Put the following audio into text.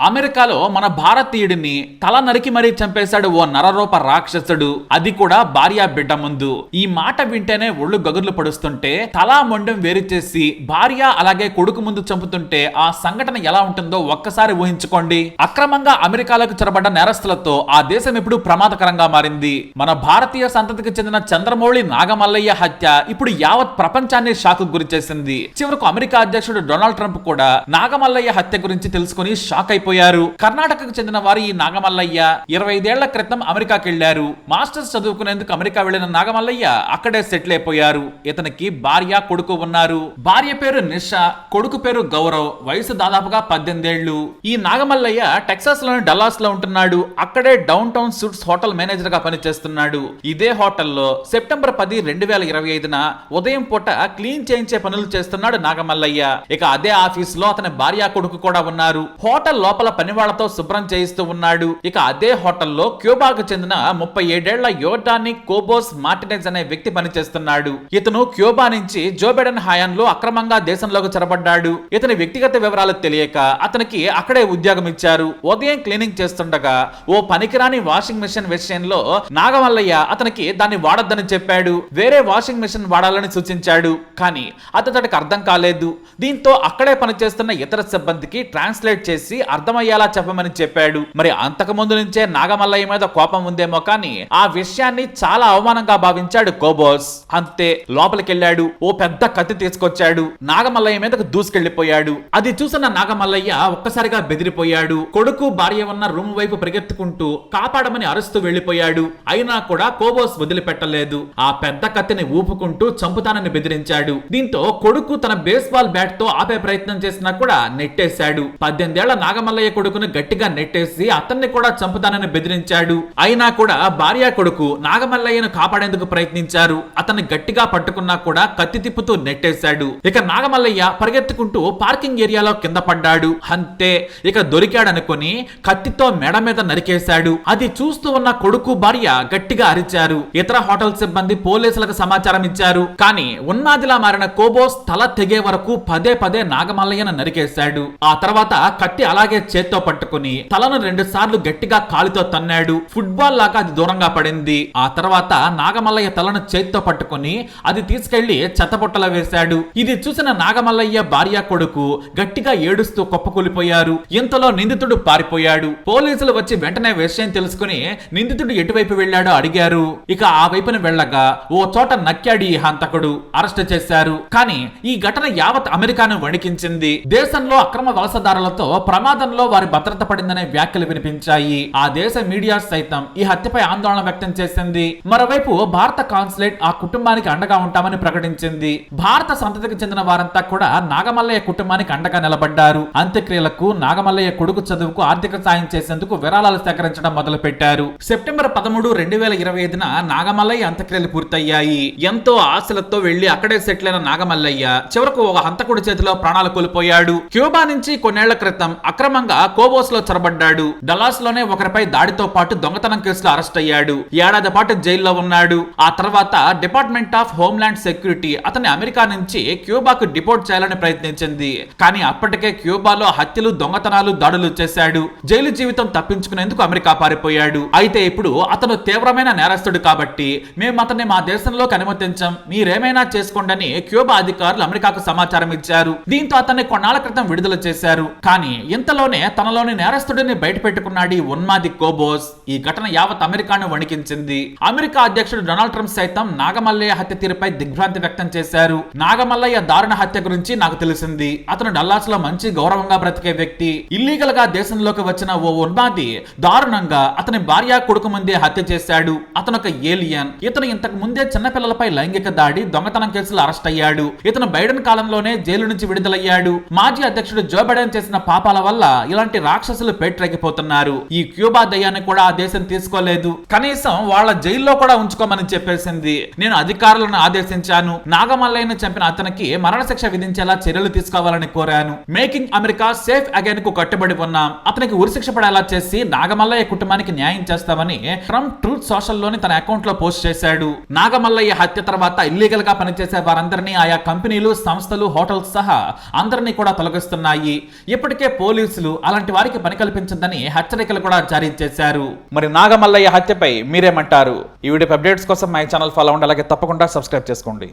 అమెరికాలో మన భారతీయుడిని తల నరికి మరీ చంపేశాడు ఓ నరరూప రాక్షసుడు. అది కూడా భార్య బిడ్డ ముందు. ఈ మాట వింటేనే ఒళ్ళు గగుర్లు పడుస్తుంటే తలా మొండెం వేరు చేసి భార్య అలాగే కొడుకు ముందు చంపుతుంటే ఆ సంఘటన ఎలా ఉంటుందో ఒక్కసారి ఊహించుకోండి. అక్రమంగా అమెరికాలోకి చొరబడ్డ నేరస్తులతో ఆ దేశం ఇప్పుడు ప్రమాదకరంగా మారింది. మన భారతీయ సంతతికి చెందిన చంద్రమౌళి నాగమల్లయ్య హత్య ఇప్పుడు యావత్ ప్రపంచాన్ని షాక్ గురి చేసింది. చివరకు అమెరికా అధ్యక్షుడు డొనాల్డ్ ట్రంప్ కూడా నాగమల్లయ్య హత్య గురించి తెలుసుకుని షాక్ అయిపోయారు కర్ణాటకకు చెందిన వారు ఈ నాగమల్లయ్య. ఇరవై ఐదేళ్ళ క్రితం అమెరికాకి వెళ్ళారు మాస్టర్స్ చదువుకునేందుకు అమెరికా వెళ్ళిన నాగమల్లయ్య అక్కడే సెటిల్ అయిపోయారు. ఇతనికి భార్య కొడుకు ఉన్నారు. భార్య పేరు నిషా కొడుకు పేరు గౌరవ్. వయసు దాదాపుగా పద్దెనిమిదేళ్ళు. ఈ నాగమల్లయ్య టెక్సాస్లోని డల్లాస్లో ఉంటున్నాడు. అక్కడే డౌన్ టౌన్ సూట్స్ హోటల్ మేనేజర్గా పనిచేస్తున్నాడు. ఇదే హోటల్లో సెప్టెంబర్ పది రెండు వేల ఇరవై ఐదున ఉదయం పూట క్లీన్ చేయించే పనులు చేస్తున్నాడు నాగమల్లయ్య. ఇక అదే ఆఫీస్లో అతని భార్య కొడుకు కూడా ఉన్నారు. హోటల్ లోపల పనివాళ్ళతో శుభ్రం చేయిస్తూ ఉన్నాడు. ఇక అదే హోటల్లో క్యూబాకు చెందిన ముప్పై ఏడేళ్ళ యోటాని కోబోస్ మార్టినెజ్ అనే వ్యక్తి పనిచేస్తున్నాడు. ఇతను క్యూబా నుంచి జో బైడెన్ హయాంలో అక్రమంగా దేశంలోకి చొరబడ్డాడు. ఇతని వ్యక్తిగత వివరాలు తెలియక అతనికి అక్కడే ఉద్యోగం ఇచ్చారు. ఉదయం క్లీనింగ్ చేస్తుండగా ఓ పనికిరాని వాషింగ్ మిషన్ విషయంలో నాగమల్లయ్య అతనికి దాన్ని వాడొద్దని చెప్పాడు. వేరే వాషింగ్ మిషన్ వాడాలని సూచించాడు. కానీ అతడికి అర్థం కాలేదు. దీంతో అక్కడే పనిచేస్తున్న ఇతర సిబ్బందికి ట్రాన్స్లేట్ చేసి అర్థమయ్యేలా చెప్పమని చెప్పాడు. మరి అంతకు ముందు నుంచే నాగమల్లయ్య మీద కోపం ఉందేమో కానీ ఆ విషయాన్ని చాలా అవమానంగా భావించాడు కోబోస్. అంతే లోపలికెళ్ళాడు ఓ పెద్ద కత్తి తీసుకొచ్చాడు. నాగమల్లయ్య మీదకు దూసుకెళ్ళిపోయాడు అది చూసిన నాగమల్లయ్య ఒక్కసారిగా బెదిరిపోయాడు. కొడుకు భార్య ఉన్న రూమ్ వైపు పరిగెత్తుకుంటూ కాపాడమని అరుస్తూ వెళ్ళిపోయాడు అయినా కూడా కోబోస్ వదిలిపెట్టలేదు. ఆ పెద్ద కత్తిని ఊపుకుంటూ చంపుతానని బెదిరించాడు. దీంతో కొడుకు తన బేస్బాల్ బ్యాట్తో ఆపే ప్రయత్నం చేసినా కూడా నెట్టేశాడు. పద్దెనిమిదేళ్ళ రామలయ్య కొడుకును గట్టిగా నెట్టేసి అతన్ని కూడా చంపుతానని బెదిరించాడు. అయినా కూడా భార్య కొడుకు నాగమల్లయ్యను కాపాడేందుకు ప్రయత్నించారు. అతన్ని గట్టిగా పట్టుకున్నా కూడా కత్తి తిప్పుతూ నెట్టేశాడు. ఇక నాగమల్లయ్య పరిగెత్తుకుంటూ పార్కింగ్ ఏరియాలో కింద పడ్డాడు. అంతే ఇక దొరికాడనుకొని కత్తితో మెడ మీద నరికేశాడు. అది చూస్తూ ఉన్న కొడుకు భార్య గట్టిగా అరిచారు. ఇతర హోటల్ సిబ్బంది పోలీసులకు సమాచారం ఇచ్చారు. కానీ ఉన్మాదిలా మారిన కోబోస్ తల తెగే వరకు పదే పదే నాగమల్లయ్యను నరికేశాడు. ఆ తర్వాత కత్తి అలాగే చేత్తో పట్టుకుని తలను రెండు సార్లు గట్టిగా కాలితో తన్నాడు. ఫుట్బాల్ లాగా అది దూరంగా పడింది. ఆ తర్వాత నాగమల్లయ్య తలను చేత్తో పట్టుకుని అది తీసుకెళ్ళి చెత్తబుట్టలో వేశాడు. ఇది చూసిన నాగమల్లయ్య భార్య కొడుకు గట్టిగా ఏడుస్తూ కుప్పకూలిపోయారు. ఇంతలో నిందితుడు పారిపోయాడు. పోలీసులు వచ్చి వెంటనే విషయం తెలుసుకుని నిందితుడు ఎటువైపు వెళ్ళాడో అడిగారు. ఇక ఆ వైపున వెళ్ళగా ఓ చోట నక్కాడు ఈ హంతకుడు అరెస్ట్ చేశారు. కానీ ఈ ఘటన యావత్ అమెరికాను వణికించింది. దేశంలో అక్రమ వలసదారులతో ప్రమాదంలో వారి భద్రత పడిందనే వ్యాఖ్యలు వినిపించాయి. ఆ దేశ మీడియా సైతం ఈ హత్యపై ఆందోళన వ్యక్తం చేసింది. మరోవైపు భారత కాన్సులేట్ ఆ కుటుంబానికి అండగా ఉంటామని ప్రకటించింది. భారత సంతతికి చెందిన వారంతా కూడా నాగమల్లయ్య కుటుంబానికి అండగా నిలబడ్డారు. అంత్యక్రియలకు నాగమల్లయ్య కొడుకు చదువుకు ఆర్థిక సాయం చేసేందుకు విరాళాలు సేకరించడం మొదలు పెట్టారు సెప్టెంబర్ పదమూడు రెండు వేల ఇరవై ఐదున నాగమల్లయ్య అంత్యక్రియలు పూర్తయ్యాయి. ఎంతో ఆశలతో వెళ్ళి అక్కడే సెటిల్ అయిన నాగమల్లయ్య చివరకు ఒక హంతకుడి చేతిలో ప్రాణాలు కోల్పోయాడు. క్యూబా నుంచి కొన్నేళ్ళ క్రితం అక్రమంగా కోబోస్లో చొరబడ్డాడు. డలాస్లోనే ఒకరిపై దాడితో పాటు దొంగతనం కేసులో అరెస్ట్ అయ్యాడు. ఏడాది పాటు జైల్లో ఉన్నాడు. ఆ తర్వాత డిపార్ట్మెంట్ ఆఫ్ హోమ్లాండ్ సెక్యూరిటీ అతని అమెరికా నుంచి క్యూబాకు డిపోర్ట్ చేయాలని ప్రయత్నించింది. కానీ అప్పటికే క్యూబాలో హత్యలు దొంగతనాలు దాడులు చేశాడు. జైలు జీవితం తప్పించుకునేందుకు అమెరికా పారిపోయాడు. అయితే ఇప్పుడు అతను తీవ్రమైన నేరస్తుడు కాబట్టి మేము అతన్ని మా దేశంలోకి అనుమతించాం. మీరేమైనా చేసుకోండి క్యూబా అధికారులు అమెరికాకు సమాచారం ఇచ్చారు. దీంతో అతన్ని కొన్నాళ్ళ క్రితం విడుదల చేశారు. కానీ ఇంతలోనే తనలోని నేరస్తుడిని బయటపెట్టుకున్నాడు ఈ ఉన్మాది కోబోస్. ఈ ఘటన యావత్ అమెరికాను వణికించింది. అమెరికా అధ్యక్షుడు డొనాల్డ్ ట్రంప్ సైతం నాగమల్లయ్య హత్య తీరుపై దిగ్భ్రాంతి వ్యక్తం చేశారు. నాగమల్లయ్య దారుణ హత్య గురించి నాకు తెలిసింది. అతను డల్లాస్లో మంచి గౌరవంగా బ్రతికే వ్యక్తి. ఇల్లీగల్గా దేశంలోకి వచ్చిన ఓ ఉన్మాది దారుణంగా అతని భార్య కొడుకు ముందే హత్య చేశాడు. అతను ఒక ఏలియన్. ఇతను ఇంతకు ముందే చిన్నపిల్లలపై లైంగిక దాడి దొంగతనం కేసులు అరెస్ట్ అయ్యాడు. ఇతను బైడెన్ కాలంలోనే జైలు నుంచి విడుదలయ్యాడు. మాజీ అధ్యక్షుడు జో బైడెన్ చేసిన పాపాల వల్ల ఇలాంటి రాక్షసులు పేట్రెక్కిపోతున్నారు. ఈ క్యూబా దయ్యాన్ని కూడా ఆ దేశం తీసుకోలేదు. కనీసం వాళ్ళ జైల్లో కూడా ఉంచుకోమని చెప్పేసింది. నేను అధికారులను ఆదేశించాను. నాగమల్లయ్యను చంపిన అతనికి మరణశిక్ష విధించేలా చర్యలు తీసుకోవాలని కోరాను. మేకింగ్ అమెరికా సేఫ్ అగైన్కు కట్టుబడి ఉన్నాం అతనికి ఉరిశిక్ష పడేలా చేసి నాగమల్లయ్య కుటుంబానికి న్యాయం చేస్తామని ట్రంప్ ట్రూత్ సోషల్లోని తన అకౌంట్లో పోస్ట్ చేశాడు. నాగమల్లయ్య హత్య తర్వాత ఇల్లీగల్గా పనిచేసే వారందరినీ ఆయా కంపెనీలు సంస్థలు హోటల్స్ సహా అందరినీ కూడా తొలగిస్తున్నాయి. ఇప్పటికే పోలీసులు పోలీసులు అలాంటి వారికి పని కల్పించదని హెచ్చరికలు కూడా జారీ చేశారు. మరి నాగమల్లయ్య హత్యపై మీరేమంటారు? ఈ వీడియో అప్డేట్స్ కోసం మై ఛానల్ ఫాలో అవ్వండి అలాగే తప్పకుండా సబ్స్క్రైబ్ చేసుకోండి.